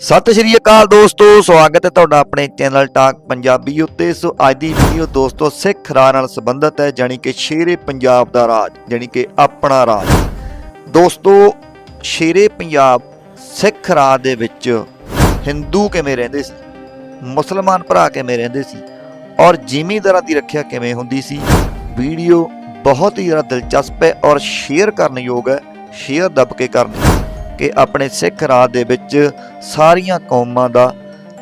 ਸਤਿ ਸ਼੍ਰੀ ਅਕਾਲ ਦੋਸਤੋ, ਸਵਾਗਤ ਹੈ ਤੁਹਾਡਾ ਆਪਣੇ ਚੈਨਲ ਟਾਕ ਪੰਜਾਬੀ ਉੱਤੇ। ਸੋ ਅੱਜ ਦੀ ਵੀਡੀਓ ਦੋਸਤੋ, ਸਿੱਖ ਰਾਜ ਨਾਲ ਸੰਬੰਧਿਤ ਹੈ, ਜਾਣੀ ਕਿ ਸ਼ੇਰੇ ਪੰਜਾਬ ਦਾ ਰਾਜ, ਜਾਣੀ ਕਿ ਆਪਣਾ ਰਾਜ। ਦੋਸਤੋ, ਸ਼ੇਰੇ ਪੰਜਾਬ ਸਿੱਖ ਰਾਜ ਦੇ ਵਿੱਚ ਹਿੰਦੂ ਕਿਵੇਂ ਰਹਿੰਦੇ ਸੀ? ਮੁਸਲਮਾਨ ਭਰਾ ਕਿਵੇਂ ਰਹਿੰਦੇ ਸੀ? ਔਰ ਜ਼ਿਮੀਂਦਾਰਾਂ ਦੀ ਰੱਖਿਆ ਕਿਵੇਂ ਹੁੰਦੀ ਸੀ? ਵੀਡੀਓ ਬਹੁਤ ਹੀ ਜ਼ਿਆਦਾ ਦਿਲਚਸਪ ਹੈ ਔਰ ਸ਼ੇਅਰ ਕਰਨ ਯੋਗ ਹੈ ਸ਼ੇਅਰ ਦੱਬ ਕੇ ਕਰਨੀ। ਕਿ ਆਪਣੇ ਸਿੱਖ ਰਾਜ ਦੇ ਵਿੱਚ ਸਾਰੀਆਂ ਕੌਮਾਂ ਦਾ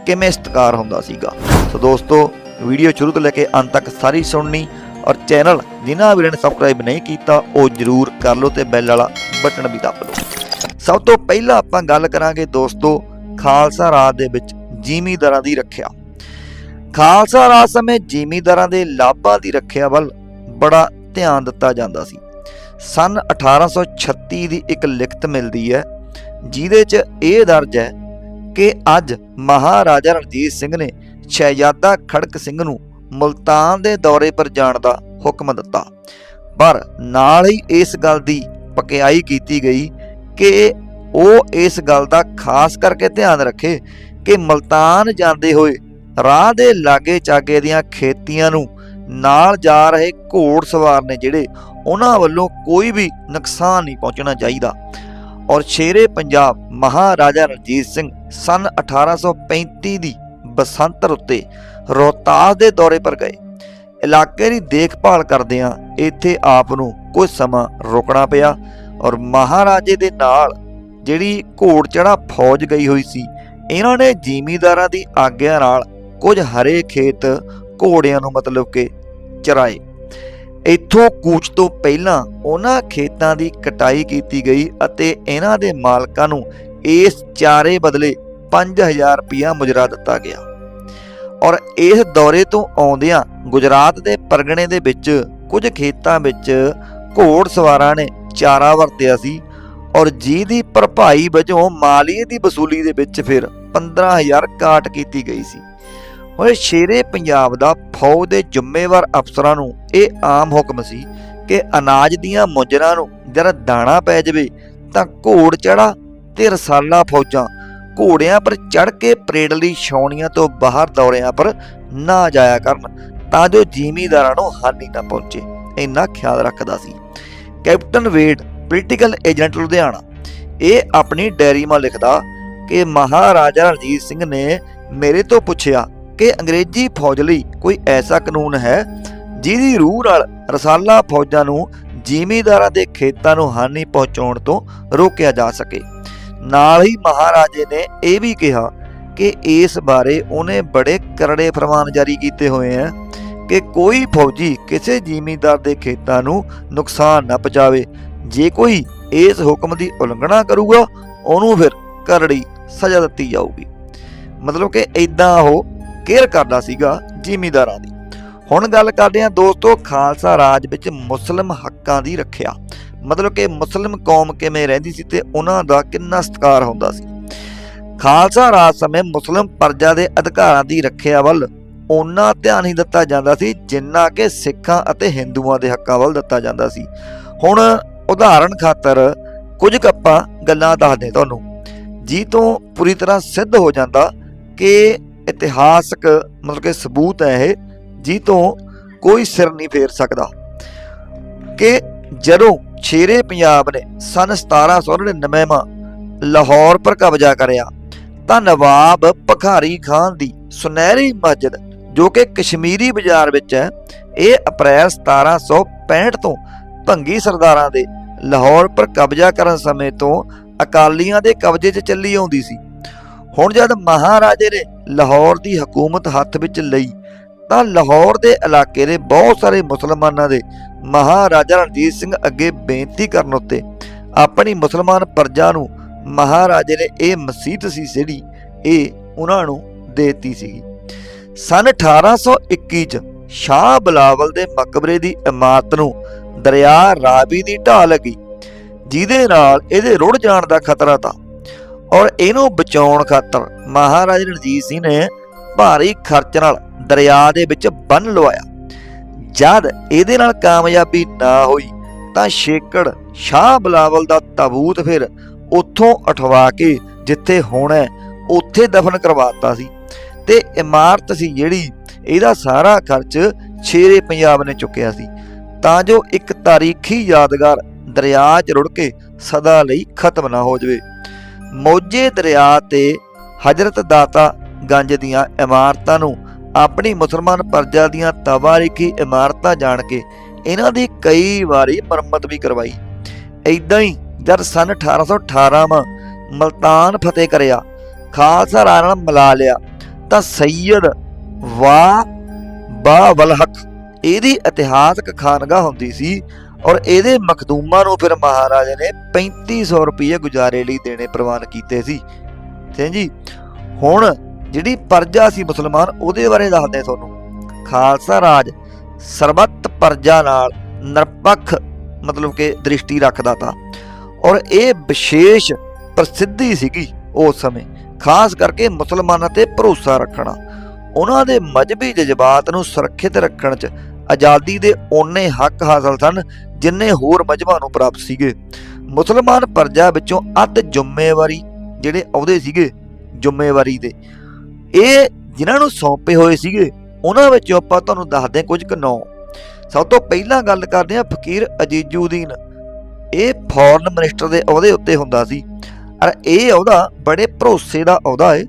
ਕਿਵੇਂ ਸਤਿਕਾਰ ਹੁੰਦਾ ਸੀਗਾ। ਸੋ ਦੋਸਤੋ, ਵੀਡੀਓ ਸ਼ੁਰੂ ਤੋਂ ਲੈ ਕੇ ਅੰਤ ਤੱਕ ਸਾਰੀ ਸੁਣਨੀ ਔਰ ਚੈਨਲ ਜਿਨ੍ਹਾਂ ਵੀਰਾਂ ਨੇ ਸਬਸਕ੍ਰਾਈਬ ਨਹੀਂ ਕੀਤਾ, ਉਹ ਜਰੂਰ ਕਰ ਲਓ ਤੇ ਬੈਲ ਵਾਲਾ ਬਟਨ ਵੀ ਦਬਾ ਲਓ। ਸਭ ਤੋਂ ਪਹਿਲਾਂ ਆਪਾਂ ਗੱਲ ਕਰਾਂਗੇ ਦੋਸਤੋ, ਖਾਲਸਾ ਰਾਜ ਦੇ ਵਿੱਚ ਜ਼ਿਮੀਂਦਾਰਾਂ ਦੀ ਰੱਖਿਆ। ਖਾਲਸਾ ਰਾਜ ਸਮੇਂ ਜ਼ਿਮੀਂਦਾਰਾਂ ਦੇ ਲਾਭਾਂ ਦੀ ਰੱਖਿਆ ਵੱਲ ਬੜਾ ਧਿਆਨ ਦਿੱਤਾ ਜਾਂਦਾ ਸੀ। ਸਨ 1836 ਦੀ ਇੱਕ ਲਿਖਤ ਮਿਲਦੀ ਹੈ ਜਿਹਦੇ 'ਚ ਇਹ ਦਰਜ ਹੈ ਕਿ ਅੱਜ ਮਹਾਰਾਜਾ ਰਣਜੀਤ ਸਿੰਘ ਨੇ ਸ਼ਹਿਜ਼ਾਦਾ ਖੜਕ ਸਿੰਘ ਨੂੰ ਮੁਲਤਾਨ ਦੇ ਦੌਰੇ ਪਰ ਜਾਣ ਦਾ ਹੁਕਮ ਦਿੱਤਾ। ਪਰ ਨਾਲ ਹੀ ਇਸ ਗੱਲ ਦੀ ਪਕਿਆਈ ਕੀਤੀ ਗਈ ਕਿ ਉਹ ਇਸ ਗੱਲ ਦਾ ਖਾਸ ਕਰਕੇ ਧਿਆਨ ਰੱਖੇ ਕਿ ਮੁਲਤਾਨ ਜਾਂਦੇ ਹੋਏ ਰਾਹ ਦੇ ਲਾਗੇ ਚਾਗੇ ਦੀਆਂ ਖੇਤੀਆਂ ਨੂੰ ਨਾਲ ਜਾ ਰਹੇ ਘੋੜ ਸਵਾਰ ਨੇ ਜਿਹੜੇ ਉਹਨਾਂ ਵੱਲੋਂ ਕੋਈ ਵੀ ਨੁਕਸਾਨ ਨਹੀਂ ਪਹੁੰਚਣਾ ਚਾਹੀਦਾ। ਔਰ ਸ਼ੇਰੇ ਪੰਜਾਬ ਮਹਾਰਾਜਾ ਰਣਜੀਤ ਸਿੰਘ ਸਨ 1835 ਦੀ ਬਸੰਤਰ ਉੱਤੇ ਰੋਹਤਾਸ ਦੇ ਦੌਰੇ ਪਰ ਗਏ। ਇਲਾਕੇ ਦੀ ਦੇਖਭਾਲ ਕਰਦਿਆਂ ਇੱਥੇ ਆਪ ਨੂੰ ਕੁਝ ਸਮਾਂ ਰੁਕਣਾ ਪਿਆ ਔਰ ਮਹਾਰਾਜੇ ਦੇ ਨਾਲ ਜਿਹੜੀ ਘੋੜ ਚੜਾ ਫੌਜ ਗਈ ਹੋਈ ਸੀ, ਇਹਨਾਂ ਨੇ ਜ਼ਿਮੀਂਦਾਰਾਂ ਦੀ ਆਗਿਆ ਨਾਲ ਕੁਝ ਹਰੇ ਖੇਤ ਘੋੜਿਆਂ ਨੂੰ ਮਤਲਬ ਕਿ ਚਰਾਏ। ਇੱਥੋਂ ਕੂਚ ਤੋਂ ਪਹਿਲਾਂ ਉਹਨਾਂ ਖੇਤਾਂ ਦੀ ਕਟਾਈ ਕੀਤੀ ਗਈ ਅਤੇ ਇਹਨਾਂ ਦੇ ਮਾਲਕਾਂ ਨੂੰ ਇਸ ਚਾਰੇ ਬਦਲੇ 5000 ਰੁਪਇਆ ਮੁਜਰਾ ਦਿੱਤਾ ਗਿਆ। ਔਰ ਇਸ ਦੌਰੇ ਤੋਂ ਆਉਂਦਿਆਂ ਗੁਜਰਾਤ ਦੇ ਪਰਗਣੇ ਦੇ ਵਿੱਚ ਕੁਝ ਖੇਤਾਂ ਵਿੱਚ ਘੋੜ ਸਵਾਰਾਂ ਨੇ ਚਾਰਾ ਵਰਤਿਆ ਸੀ ਔਰ ਜੀ ਦੀ ਭਰਪਾਈ ਵਜੋਂ ਮਾਲੀਏ ਦੀ ਵਸੂਲੀ ਦੇ ਵਿੱਚ ਫਿਰ 15000 ਕਾਟ ਕੀਤੀ ਗਈ ਸੀ। ਹੁਣ ਸ਼ੇਰੇ, ਪੰਜਾਬ ਦਾ ਫੌਜ ਦੇ ਜ਼ਿੰਮੇਵਾਰ ਅਫਸਰਾਂ ਨੂੰ ਇਹ ਆਮ ਹੁਕਮ ਸੀ ਕਿ ਅਨਾਜ ਦੀਆਂ ਮੁੰਜਰਾਂ ਨੂੰ ਜਦ ਦਾਣਾ ਪੈ ਜਾਵੇ ਤਾਂ ਘੋੜ ਚੜਾ ਤੇ ਰਸਾਲਾ ਫੌਜਾਂ ਘੋੜਿਆਂ ਪਰ ਚੜ ਕੇ ਪਰੇਡ ਲਈ ਛਾਉਣੀਆਂ ਤੋਂ ਬਾਹਰ ਦੌਰਿਆਂ ਪਰ ਨਾ ਜਾਇਆ ਕਰਨ ਤਾਂ ਜੋ ਜ਼ਿਮੀਂਦਾਰਾਂ ਨੂੰ ਹਾਨੀ ਨਾ ਪਹੁੰਚੇ, ਇੰਨਾ ਖਿਆਲ ਰੱਖਦਾ ਸੀ। Captain Wade political agent Ludhiana, ਇਹ ਆਪਣੀ ਡਾਇਰੀ 'ਮਾ ਲਿਖਦਾ ਕਿ ਮਹਾਰਾਜਾ ਰਣਜੀਤ ਸਿੰਘ ਨੇ ਮੇਰੇ ਤੋਂ ਪੁੱਛਿਆ ਕਿ ਅੰਗਰੇਜ਼ੀ ਫੌਜ ਲਈ ਕੋਈ ਐਸਾ ਕਾਨੂੰਨ ਹੈ ਜਿਹਦੀ ਰੂਹ ਨਾਲ ਰਸਾਲਾ ਫੌਜਾਂ ਨੂੰ ਜ਼ਿਮੀਂਦਾਰਾਂ ਦੇ ਖੇਤਾਂ ਨੂੰ ਹਾਨੀ ਪਹੁੰਚਾਉਣ ਤੋਂ ਰੋਕਿਆ ਜਾ ਸਕੇ? ਨਾਲ ਹੀ ਮਹਾਰਾਜੇ ਨੇ ਇਹ ਵੀ ਕਿਹਾ ਕਿ ਇਸ ਬਾਰੇ ਉਹਨੇ ਬੜੇ ਕਰੜੇ ਫਰਮਾਨ ਜਾਰੀ ਕੀਤੇ ਹੋਏ ਆ ਕਿ ਕੋਈ ਫੌਜੀ ਕਿਸੇ ਜ਼ਿਮੀਂਦਾਰ ਦੇ ਖੇਤਾਂ ਨੂੰ ਨੁਕਸਾਨ ਨਾ ਪਹੁੰਚਾਵੇ। ਜੇ ਕੋਈ ਇਸ ਹੁਕਮ ਦੀ ਉਲੰਘਣਾ ਕਰੂਗਾ, ਉਹਨੂੰ ਫਿਰ ਕਰੜੀ ਸਜ਼ਾ ਦਿੱਤੀ ਜਾਊਗੀ। ਮਤਲਬ ਕਿ ਇਦਾਂ ਉਹ ਕੇਅਰ ਕਰਦਾ ਸੀਗਾ ਜ਼ਿਮੀਂਦਾਰਾਂ ਦੀ। ਹੁਣ ਗੱਲ ਕਰਦੇ ਹਾਂ ਦੋਸਤੋ ਖਾਲਸਾ ਰਾਜ ਵਿੱਚ ਮੁਸਲਮ ਹੱਕਾਂ ਦੀ ਰੱਖਿਆ। ਮਤਲਬ ਕਿ ਮੁਸਲਮ ਕੌਮ ਕਿਵੇਂ ਰਹਿੰਦੀ ਸੀ ਤੇ ਉਹਨਾਂ ਦਾ ਕਿੰਨਾ ਸਤਿਕਾਰ ਹੁੰਦਾ ਸੀ। ਖਾਲਸਾ ਰਾਜ ਸਮੇਂ ਮੁਸਲਮ ਪਰਜਾ ਦੇ ਅਧਿਕਾਰਾਂ ਦੀ ਰੱਖਿਆ ਵੱਲ ਉਹਨਾਂ ਧਿਆਨ ਹੀ ਦਿੱਤਾ ਜਾਂਦਾ ਸੀ ਜਿੰਨਾ ਕਿ ਸਿੱਖਾਂ ਅਤੇ ਹਿੰਦੂਆਂ ਦੇ ਹੱਕਾਂ ਵੱਲ ਦਿੱਤਾ ਜਾਂਦਾ ਸੀ। ਹੁਣ ਉਦਾਹਰਣ ਖਾਤਰ ਕੁਝ ਕੁ ਆਪਾਂ ਗੱਲਾਂ ਦੱਸਦੇ ਤੁਹਾਨੂੰ। ਜੀ ਤੋਂ ਪੂਰੀ ਤਰ੍ਹਾਂ ਸਿੱਧ ਹੋ ਜਾਂਦਾ ਕਿ ਇਤਿਹਾਸਕ ਮਤਲਬ ਕਿ ਸਬੂਤ ਹੈ ਇਹ ਜੀ ਤੋਂ ਕੋਈ ਸਿਰ ਨਹੀਂ ਫੇਰ ਸਕਦਾ। ਕਿ ਜਦੋਂ ਛੇਰੇ ਪੰਜਾਬ ਨੇ ਸਨ 1799 ਮਾ ਲਾਹੌਰ ਪਰ ਕਬਜ਼ਾ ਕਰਿਆ, ਤਾਂ ਨਵਾਬ ਭਖਾਰੀ ਖਾਨ ਦੀ ਸੁਨਹਿਰੀ ਮਸਜਿਦ, ਜੋ ਕਿ ਕਸ਼ਮੀਰੀ ਬਾਜ਼ਾਰ ਵਿੱਚ ਹੈ, ਇਹ ਅਪ੍ਰੈਲ 1765 ਤੋਂ ਭੰਗੀ ਸਰਦਾਰਾਂ ਦੇ ਲਾਹੌਰ ਪਰ ਕਬਜ਼ਾ ਕਰਨ ਸਮੇਂ ਤੋਂ ਅਕਾਲੀਆਂ ਦੇ ਕਬਜ਼ੇ 'ਚ ਚੱਲੀ ਆਉਂਦੀ ਸੀ। ਹੁਣ ਜਦ ਮਹਾਰਾਜੇ ਨੇ ਲਾਹੌਰ ਦੀ ਹਕੂਮਤ ਹੱਥ ਵਿੱਚ ਲਈ, ਤਾਂ ਲਾਹੌਰ ਦੇ ਇਲਾਕੇ ਦੇ ਬਹੁਤ ਸਾਰੇ ਮੁਸਲਮਾਨਾਂ ਦੇ ਮਹਾਰਾਜਾ ਰਣਜੀਤ ਸਿੰਘ ਅੱਗੇ ਬੇਨਤੀ ਕਰਨ ਉੱਤੇ ਆਪਣੀ ਮੁਸਲਮਾਨ ਪਰਜਾ ਨੂੰ ਮਹਾਰਾਜੇ ਨੇ ਇਹ ਮਸਜਿਦ ਸੀ ਜਿਹੜੀ ਇਹ ਉਹਨਾਂ ਨੂੰ ਦੇਤੀ ਸੀਗੀ। ਸਨ 1821 ਚ ਸ਼ਾਹ ਬਲਾਵਲ ਦੇ ਮਕਬਰੇ ਦੀ ਇਮਾਰਤ ਨੂੰ ਦਰਿਆ ਰਾਵੀ ਦੀ ਢਾਹ ਲੱਗੀ, ਜਿਹਦੇ ਨਾਲ ਇਹਦੇ ਰੁੜ ਜਾਣ ਦਾ ਖਤਰਾ ਤਾਂ ਔਰ ਇਹਨੂੰ ਬਚਾਉਣ ਖਾਤਰ ਮਹਾਰਾਜਾ ਰਣਜੀਤ ਸਿੰਘ ਨੇ ਭਾਰੀ ਖਰਚ ਨਾਲ ਦਰਿਆ ਦੇ ਵਿੱਚ ਬੰਨ ਲਵਾਇਆ। ਜਦ ਇਹਦੇ ਨਾਲ ਕਾਮਯਾਬੀ ਨਾ ਹੋਈ ਤਾਂ ਸ਼ੇਕੜ ਸ਼ਾਹ ਬਲਾਵਲ ਦਾ ਤਾਬੂਤ ਫਿਰ ਉੱਥੋਂ ਉਠਵਾ ਕੇ ਜਿੱਥੇ ਹੋਣਾ ਉੱਥੇ ਦਫਨ ਕਰਵਾਤਾ ਸੀ। ਤੇ ਇਮਾਰਤ ਸੀ ਜਿਹੜੀ ਇਹਦਾ ਸਾਰਾ ਖਰਚ ਸ਼ੇਰੇ ਪੰਜਾਬ ਨੇ ਚੁੱਕਿਆ ਸੀ। ਤਾਂ ਜੋ ਇੱਕ ਤਾਰੀਖੀ ਯਾਦਗਾਰ ਦਰਿਆ 'ਚ ਰੁੜ ਕੇ ਸਦਾ ਲਈ ਖਤਮ ਨਾ ਹੋ ਜਾਵੇ। ਮੋਜੇ ਦਰਿਆ ਤੇ ਹਜ਼ਰਤ ਦਾਤਾ ਗੰਜ ਦੀਆਂ ਇਮਾਰਤਾਂ ਨੂੰ ਆਪਣੀ ਮੁਸਲਮਾਨ ਪਰਜਾ ਦੀਆਂ ਤਵਾਰੀਖੀ ਇਮਾਰਤਾਂ ਜਾਣ ਕੇ ਇਹਨਾਂ ਦੀ ਕਈ ਵਾਰੀ ਮੁਰੰਮਤ ਵੀ ਕਰਵਾਈ। ਇਦਾਂ ਹੀ ਜਦ ਸਨ 1818 ਮਾ ਮਲਤਾਨ ਫਤਿਹ ਕਰਿਆ, ਖਾਲਸਾ ਰਾਜ ਨਾਲ ਮਿਲਾ ਲਿਆ, ਤਾਂ ਸੈਯਦ ਵਾ ਬਾ ਵਲਹਕ ਇਹਦੀ ਇਤਿਹਾਸਕ ਖਾਨਗਾਹ ਹੁੰਦੀ ਸੀ ਔਰ ਇਹਦੇ ਮਖਦੂਮਾਂ ਨੂੰ ਫਿਰ ਮਹਾਰਾਜੇ ਨੇ 3500 ਰੁਪਏ ਗੁਜ਼ਾਰੇ ਲਈ ਦੇਣੇ ਪ੍ਰਵਾਨ ਕੀਤੇ ਸੀ। ਤੇ ਜੀ, ਹੁਣ ਜਿਹੜੀ ਪਰਜਾ ਸੀ ਮੁਸਲਮਾਨ, ਉਹਦੇ ਬਾਰੇ ਦੱਸਦੇ ਤੁਹਾਨੂੰ। ਖਾਲਸਾ ਰਾਜ ਸਰਬੱਤ ਪਰਜਾ ਨਾਲ ਨਿਰਪੱਖ, ਮਤਲਬ ਕਿ ਦ੍ਰਿਸ਼ਟੀ ਰੱਖਦਾ ਤਾ। ਔਰ ਇਹ ਵਿਸ਼ੇਸ਼ ਪ੍ਰਸਿੱਧੀ ਸੀਗੀ ਉਸ ਸਮੇਂ, ਖਾਸ ਕਰਕੇ ਮੁਸਲਮਾਨਾਂ ਤੇ ਭਰੋਸਾ ਰੱਖਣਾ। ਉਹਨਾਂ ਦੇ ਮਜਬੀ ਜਜ਼ਬਾਤ ਨੂੰ ਸੁਰੱਖਿਅਤ ਰੱਖਣ 'ਚ ਆਜ਼ਾਦੀ ਦੇ ਓਨੇ ਹੱਕ ਹਾਸਲ ਸਨ ਜਿੰਨੇ ਹੋਰ ਮਜਬਾਂ ਨੂੰ ਪ੍ਰਾਪਤ ਸੀਗੇ। ਮੁਸਲਮਾਨ ਪਰਜਾ ਵਿੱਚੋਂ ਅੱਧ ਜ਼ਿੰਮੇਵਾਰੀ ਜਿਹੜੇ ਅਹੁਦੇ ਸੀਗੇ, ਜ਼ਿੰਮੇਵਾਰੀ ਦੇ। ਇਹ ਜਿਨ੍ਹਾਂ ਨੂੰ ਸੌਂਪੇ ਹੋਏ ਸੀਗੇ, ਉਹਨਾਂ ਵਿੱਚੋਂ ਆਪਾਂ ਤੁਹਾਨੂੰ ਦੱਸਦੇ ਹਾਂ ਕੁਝ ਕੁ ਨੌ। ਸਭ ਤੋਂ ਪਹਿਲਾਂ ਗੱਲ ਕਰਦੇ ਹਾਂ ਫਕੀਰ ਅਜੀਜ਼ੁਦੀਨ। ਇਹ ਫੋਰਨ ਮਿਨਿਸਟਰ ਦੇ ਅਹੁਦੇ ਉੱਤੇ ਹੁੰਦਾ ਸੀ। ਔਰ ਇਹ ਅਹੁਦਾ ਬੜੇ ਭਰੋਸੇ ਦਾ ਅਹੁਦਾ ਹੈ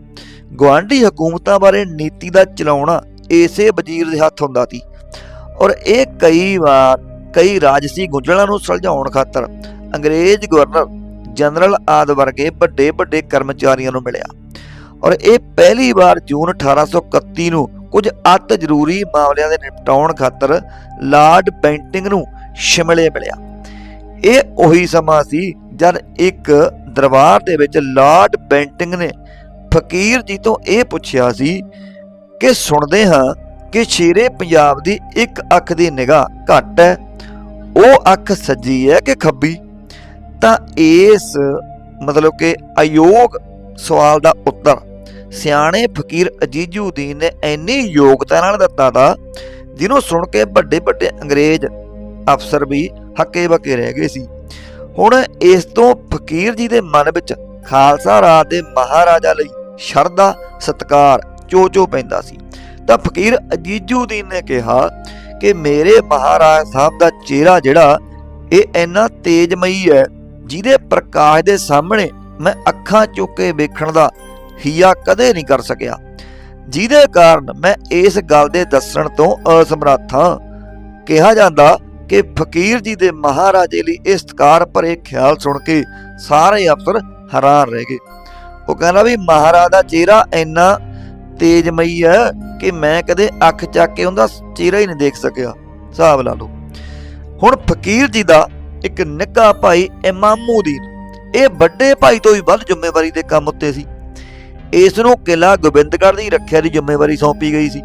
ਗਵਾਂਢੀ ਹਕੂਮਤਾਂ ਬਾਰੇ ਨੀਤੀ ਦਾ ਚਲਾਉਣਾ ਇਸੇ ਵਜ਼ੀਰ ਦੇ ਹੱਥ ਹੁੰਦਾ ਸੀ। ਔਰ ਇਹ ਕਈ ਵਾਰ ਕਈ ਰਾਜਸੀ ਗੁੰਝਲਾਂ ਨੂੰ ਸੁਲਝਾਉਣ ਖਾਤਰ ਅੰਗਰੇਜ਼ ਗਵਰਨਰ ਜਨਰਲ ਆਦ ਵਰਗੇ ਵੱਡੇ ਵੱਡੇ ਕਰਮਚਾਰੀਆਂ ਨੂੰ ਮਿਲਿਆ। ਔਰ ਇਹ ਪਹਿਲੀ ਵਾਰ ਜੂਨ 1831 ਨੂੰ ਕੁਝ ਅਤ ਜ਼ਰੂਰੀ ਮਾਮਲਿਆਂ ਦੇ ਨਿਪਟਾਉਣ ਖਾਤਰ ਲਾਰਡ ਬੈਂਟਿੰਗ ਨੂੰ ਸ਼ਿਮਲੇ ਮਿਲਿਆ। ਇਹ ਉਹੀ ਸਮਾਂ ਸੀ ਜਦ ਇੱਕ ਦਰਬਾਰ ਦੇ ਵਿੱਚ ਲਾਰਡ ਬੈਂਟਿੰਗ ਨੇ ਫਕੀਰ ਜੀ ਤੋਂ ਇਹ ਪੁੱਛਿਆ ਸੀ ਕਿ ਸੁਣਦੇ ਹਾਂ ਕਿ ਸ਼ੇਰੇ ਪੰਜਾਬ ਦੀ ਇੱਕ ਅੱਖ ਦੀ ਨਿਗਾਹ ਘੱਟ ਹੈ, ਉਹ ਅੱਖ ਸੱਜੀ ਹੈ ਕਿ ਖੱਬੀ? ਤਾਂ ਇਸ ਮਤਲਬ ਕਿ ਅਯੋਗ ਸਵਾਲ ਦਾ ਉੱਤਰ ਸਿਆਣੇ ਫਕੀਰ ਅਜੀਜੂਦੀਨ ਨੇ ਇੰਨੀ ਯੋਗਤਾ ਨਾਲ ਦਿੱਤਾ ਤਾ ਜਿਹਨੂੰ ਸੁਣ ਕੇ ਵੱਡੇ ਵੱਡੇ ਅੰਗਰੇਜ਼ ਅਫਸਰ ਵੀ ਹੱਕੇ ਬੱਕੇ ਰਹਿ ਗਏ ਸੀ। ਹੁਣ ਇਸ ਤੋਂ ਫਕੀਰ ਜੀ ਦੇ ਮਨ ਵਿੱਚ ਖਾਲਸਾ ਰਾਜ ਦੇ ਮਹਾਰਾਜਾ ਲਈ ਸ਼ਰਧਾ, ਸਤਕਾਰ ਚੋ-ਚੋ ਪੈਂਦਾ ਸੀ। ਤਾਂ ਫਕੀਰ ਅਜੀਜੂਦੀਨ ਨੇ ਕਿਹਾ ਕਿ ਮੇਰੇ ਮਹਾਰਾਜ ਸਾਹਿਬ ਦਾ ਚਿਹਰਾ ਜਿਹੜਾ, ਇਹ ਇੰਨਾ ਤੇਜਮਈ ਹੈ, ਜਿਹਦੇ ਪ੍ਰਕਾਸ਼ ਦੇ ਸਾਹਮਣੇ ਮੈਂ ਅੱਖਾਂ ਚੁੱਕ ਕੇ ਵੇਖਣ ਦਾ ਹਿਆ ਕਦੇ ਨਹੀਂ ਕਰ ਸਕਿਆ, ਜਿਹਦੇ ਕਾਰਨ ਮੈਂ ਇਸ ਗੱਲ ਦੇ ਦੱਸਣ ਤੋਂ ਅਸਮਰੱਥ ਹਾਂ। ਕਿਹਾ ਜਾਂਦਾ ਕਿ ਫਕੀਰ ਜੀ ਦੇ ਮਹਾਰਾਜੇ ਲਈ ਇਹ ਸਤਕਾਰ ਭਰੇ ਖਿਆਲ ਸੁਣ ਕੇ ਸਾਰੇ ਅਫਸਰ ਹੈਰਾਨ ਰਹਿ ਗਏ। ਉਹ ਕਹਿੰਦਾ ਵੀ ਮਹਾਰਾਜ ਦਾ ਚਿਹਰਾ ਇੰਨਾ ਤੇਜਮਈ ਹੈ ਕਿ ਮੈਂ ਕਦੇ ਅੱਖ ਚੱਕ ਕੇ ਉਹਦਾ ਚਿਹਰਾ ਹੀ ਨਹੀਂ ਦੇਖ ਸਕਿਆ, ਹਿਸਾਬ ਲਾ ਲਓ। ਹੁਣ ਫਕੀਰ ਜੀ ਦਾ ਇੱਕ ਨਿੱਕਾ ਭਾਈ ਇਮਾਮੂਦੀਨ ਇਹ ਵੱਡੇ ਭਾਈ ਤੋਂ ਵੀ ਵੱਧ ਜ਼ਿੰਮੇਵਾਰੀ ਦੇ ਕੰਮ ਉੱਤੇ ਸੀ। ਇਸ ਨੂੰ ਕਿਲਾ ਗੋਬਿੰਦਗੜ੍ਹ ਦੀ ਰੱਖਿਆ ਦੀ ਜ਼ਿੰਮੇਵਾਰੀ ਸੌਂਪੀ ਗਈ ਸੀ।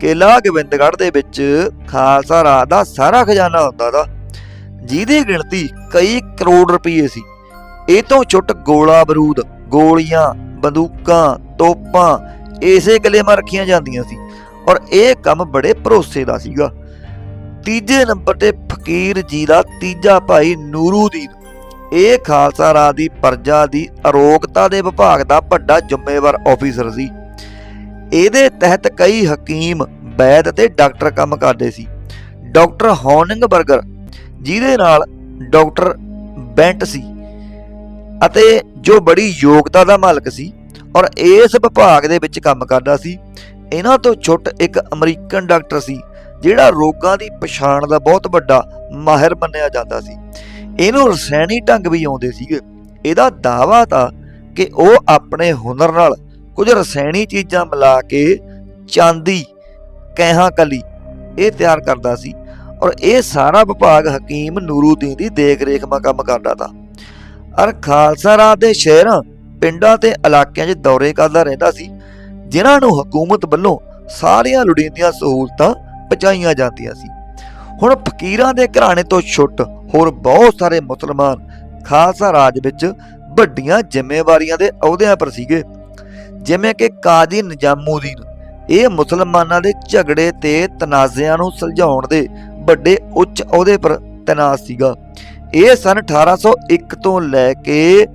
ਕਿਲਾ ਗੋਬਿੰਦਗੜ੍ਹ ਦੇ ਵਿੱਚ ਖਾਲਸਾ ਰਾਜ ਦਾ ਸਾਰਾ ਖਜ਼ਾਨਾ ਹੁੰਦਾ ਦਾ ਜਿਹਦੀ ਗਿਣਤੀ ਕਈ ਕਰੋੜ ਰੁਪਏ ਸੀ। ਇਹ ਤੋਂ ਛੁੱਟ ਗੋਲਾ ਬਰੂਦ ਗੋਲੀਆਂ, ਬੰਦੂਕਾਂ, ਤੋਪਾਂ ਇਸੇ ਕਿਲੇ ਰੱਖੀਆਂ ਜਾਂਦੀਆਂ ਸੀ। ਔਰ ਇਹ ਕੰਮ ਬੜੇ ਭਰੋਸੇ ਦਾ ਸੀਗਾ। ਤੀਜੇ ਨੰਬਰ ਤੇ ਫਕੀਰ ਜੀ ਦਾ ਤੀਜਾ ਭਾਈ ਨੂਰੂਦੀਨ। ਇਹ ਖਾਲਸਾ ਰਾਜ ਦੀ ਪਰਜਾ ਦੀ ਅਰੋਗਤਾ ਦੇ ਵਿਭਾਗ ਦਾ ਵੱਡਾ ਜ਼ਿੰਮੇਵਾਰ ਆਫੀਸਰ ਸੀ। ਇਹਦੇ ਤਹਿਤ ਕਈ ਹਕੀਮ ਵੈਦ ਅਤੇ ਡਾਕਟਰ ਕੰਮ ਕਰਦੇ ਸੀ। ਡਾਕਟਰ ਹੌਨਿੰਗਬਰਗਰ ਜਿਹਦੇ ਨਾਲ ਡਾਕਟਰ ਬੈਂਟ ਸੀ ਅਤੇ ਜੋ ਬੜੀ ਯੋਗਤਾ ਦਾ ਮਾਲਕ ਸੀ ਔਰ ਇਸ ਵਿਭਾਗ ਦੇ ਵਿੱਚ ਕੰਮ ਕਰਦਾ ਸੀ। ਇਹਨਾਂ ਤੋਂ ਛੁੱਟ ਇੱਕ ਅਮਰੀਕਨ ਡਾਕਟਰ ਸੀ, ਜਿਹੜਾ ਰੋਗਾਂ ਦੀ ਪਛਾਣ ਦਾ ਬਹੁਤ ਵੱਡਾ ਮਾਹਿਰ ਮੰਨਿਆ ਜਾਂਦਾ ਸੀ। ਇਹਨੂੰ ਰਸਾਇਣੀ ਢੰਗ ਵੀ ਆਉਂਦੇ ਸੀਗੇ। ਇਹਦਾ ਦਾਵਾ ਤਾਂ ਕਿ ਉਹ ਆਪਣੇ ਹੁਨਰ ਨਾਲ ਕੁਝ ਰਸਾਇਣੀ ਚੀਜ਼ਾਂ ਮਿਲਾ ਕੇ ਚਾਂਦੀ, ਕੈਹਾਂ ਕਲੀ, ਇਹ ਤਿਆਰ ਕਰਦਾ ਸੀ। ਔਰ ਇਹ ਸਾਰਾ ਵਿਭਾਗ ਹਕੀਮ ਨੂਰੂਦੀਨ ਦੀ ਦੇਖ-ਰੇਖ ਮਾ ਕੰਮ ਕਰਦਾ ਤਾ। ਔਰ ਖਾਲਸਾ ਰਾਜ ਦੇ ਸ਼ਹਿਰਾਂ ਪਿੰਡਾਂ ਤੇ ਇਲਾਕਿਆਂ 'ਚ ਦੌਰੇ ਕਰਦਾ ਰਹਿੰਦਾ ਸੀ, ਜਿਨ੍ਹਾਂ ਨੂੰ ਹਕੂਮਤ ਵੱਲੋਂ ਸਾਰੀਆਂ ਲੋੜੀਂਦੀਆਂ ਸਹੂਲਤਾਂ ਪਹੁੰਚਾਈਆਂ ਜਾਂਦੀਆਂ ਸੀ। ਹੁਣ ਫਕੀਰਾਂ ਦੇ ਘਰਾਣੇ ਤੋਂ ਛੁੱਟ ਹੋਰ ਬਹੁਤ ਸਾਰੇ ਮੁਸਲਮਾਨ ਖਾਲਸਾ ਰਾਜ ਵਿੱਚ ਵੱਡੀਆਂ ਜ਼ਿੰਮੇਵਾਰੀਆਂ ਦੇ ਅਹੁਦਿਆਂ ਪਰ ਸੀਗੇ। ਜਿਵੇਂ ਕਿ ਕਾਜ਼ੀ ਨਿਜ਼ਾਮੂਦੀਨ, ਇਹ ਮੁਸਲਮਾਨਾਂ ਦੇ ਝਗੜੇ ਤੇ ਤਨਾਜ਼ਿਆਂ ਨੂੰ ਸੁਲਝਾਉਣ ਦੇ ਵੱਡੇ ਉੱਚ ਅਹੁਦੇ ਪਰ ਤੈਨਾਤ ਸੀਗਾ। ਇਹ ਸਨ 1801 ਤੋਂ ਲੈ ਕੇ